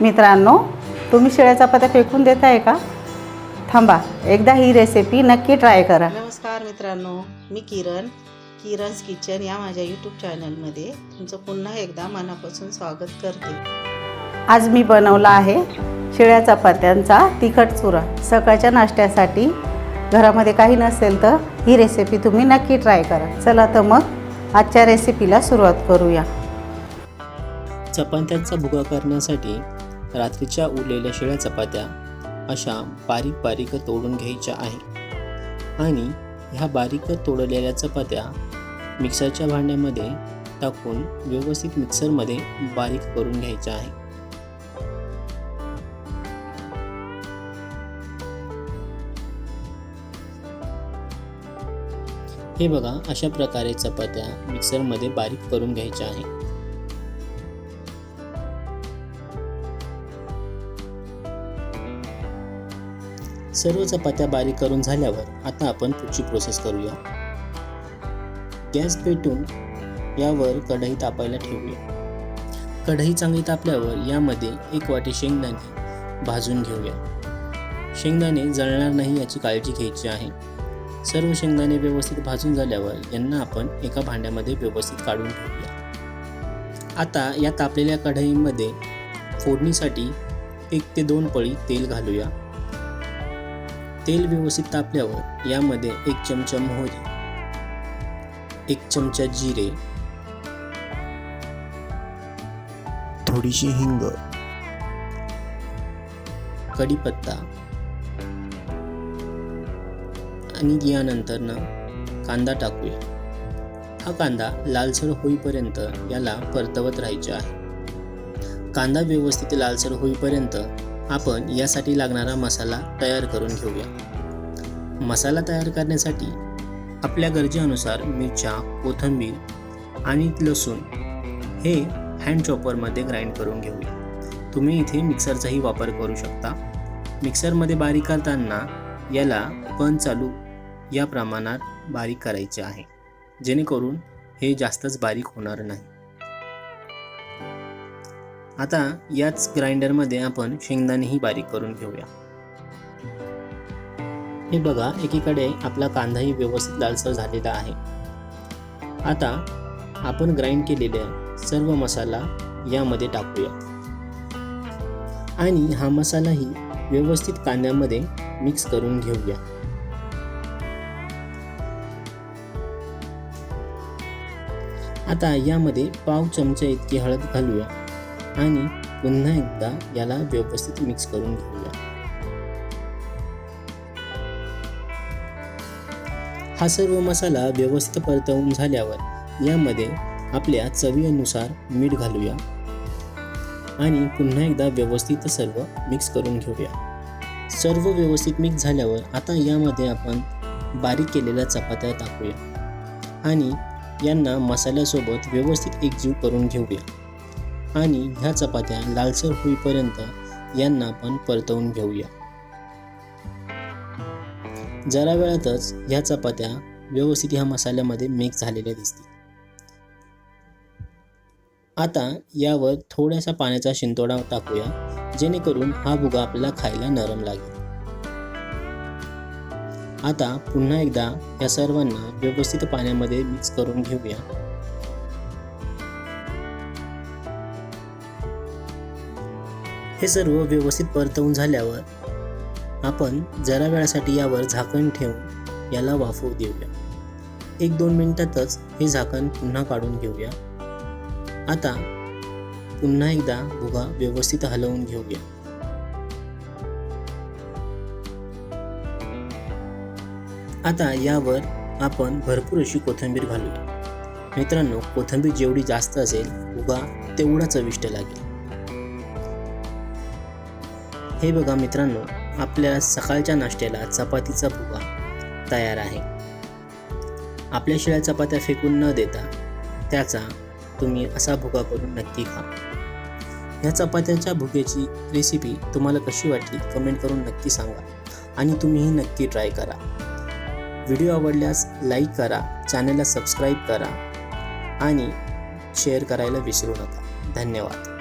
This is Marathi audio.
मित्रांनो तुम्ही शिळ्या चपात्या फेकून देताय का? थांबा एकदा ही रेसिपी नक्की ट्राय करा. नमस्कार मित्रांनो मी किरण किरण's किचन या माझ्या यूट्यूब चॅनलमध्ये तुमचं पुन्हा एकदा मनापासून स्वागत करते. आज मी बनवला आहे शिळ्या चपात्यांचा तिखट चुरा. सकाळच्या नाश्त्यासाठी घरामध्ये काही नसेल तर ही रेसिपी तुम्ही नक्की ट्राय करा. चला तर मग आजच्या रेसिपीला सुरुवात करूया. चपात्यांचा भुगा करण्यासाठी रात्रीच्या उरलेल्या शिळ्या चपात्या अशा बारीक बारीक तोडून घ्यायच्या आहे. आणि ह्या बारीक तोडलेल्या चपात्या मिक्सरच्या भांड्यामध्ये टाकून व्यवस्थित मिक्सरमध्ये बारीक करून घ्यायच्या आहे. हे बघा अशा प्रकारे चपात्या मिक्सरमध्ये बारीक करून घ्यायच्या आहे. सर्व चपात्या बारीक करून झाल्यावर आता आपण पुढची प्रोसेस करूया. गॅस पेटून यावर कढई तापायला ठेवूया. कढई चांगली तापल्यावर यामध्ये एक वाटी शेंगदाणे भाजून घेऊया. शेंगदाणे जळणार नाही याची काळजी घ्यायची आहे. सर्व शेंगदाणे व्यवस्थित भाजून झाल्यावर यांना आपण एका भांड्यामध्ये व्यवस्थित काढून ठेवूया आता या तापलेल्या कढईमध्ये फोडणीसाठी एक ते दोन पळी तेल घालूया. तेल व्यवस्थित तापल्यावर यामध्ये एक चमचा मोहरी एक चमचा जिरे थोडीशी हिंग कढीपत्ता आणि यानंतर ना कांदा टाकूया. हा कांदा लालसर होईपर्यंत याला परतवत राहायचे आहे. कांदा व्यवस्थित लालसर होईपर्यंत आपण यासाठी लागणारा मसाला तयार करून घेऊया. मसाला तयार करण्यासाठी आपल्या गरजेनुसार मिरच्या कोथिंबीर आणि लसूण हे हँड चॉपरमध्ये ग्राइंड करून घेऊया. तुम्ही इथे मिक्सरचाही वापर करू शकता. मिक्सरमध्ये बारीक करताना याला पण चालू या प्रमाणात बारीक करायचे आहे. जेणेकरून हे जास्तच बारीक होणार नाही. आता याच ग्राइंडरमध्ये आपण शेंगदाणेही बारीक करून घेऊया. हे बघा एकीकडे आपला कांदाही व्यवस्थित लालसर झालेला आहे. आता आपण ग्राइंड केलेल्या सर्व मसाला यामध्ये टाकूया. आणि हा मसालाही व्यवस्थित कांद्यामध्ये मिक्स करून घेऊया. आता यामध्ये पाव चमचा इतकी हळद घालूया. आणि पुन्हा एकदा याला व्यवस्थित मिक्स करून घेऊया. हा सर्व मसाला व्यवस्थित परतवून झाल्यावर यामध्ये आपल्या चवीनुसार मीठ घालूया आणि पुन्हा एकदा व्यवस्थित सर्व मिक्स करून घेऊया. सर्व व्यवस्थित मिक्स झाल्यावर आता यामध्ये आपण बारीक केलेल्या चपात्या टाकूया आणि यांना मसाल्यासोबत व्यवस्थित एकजीव करून घेऊया. आणि ह्या चपात्या लालसर होईपर्यंत यांना आपण परतवून घेऊया. जरा वेळातच ह्या चपात्या व्यवस्थित ह्या मसाल्यामध्ये मिक्स झालेल्या दिसतील. आता यावर थोड्यासा पाण्याचा शिंतोडा टाकूया जेणेकरून हा भुगा आपल्याला खायला नरम लागेल. आता पुन्हा एकदा या सर्वांना व्यवस्थित पाण्यामध्ये मिक्स करून घेऊया. हे सर्व व्यवस्थित परतवून झाल्यावर आपण जरा वेळासाठी यावर झाकण ठेवून याला वाफवू देऊया. एक दोन मिनिटातच हे झाकण पुन्हा काढून घेऊया. आता पुन्हा एकदा भुगा व्यवस्थित हलवून घेऊया. आता यावर आपण भरपूर अशी कोथिंबीर घालूया. मित्रांनो कोथिंबीर जेवढी जास्त असेल उगा तेवढा चविष्ट लागेल. हे बघा मित्रांनो आपल्या सकाळच्या नाश्त्याला चपातीचा भुगा तयार आहे. आपल्या शिळ्या चपात्या फेकून न देता त्याचा तुम्ही असा भुगा करून नक्की खा. ह्या चपात्याच्या भुग्याची रेसिपी तुम्हाला कशी वाटली कमेंट करून नक्की सांगा आणि तुम्हीही नक्की ट्राय करा. व्हिडिओ आवडल्यास लाईक करा चॅनलला सबस्क्राईब करा आणि शेअर करायला विसरू नका. धन्यवाद.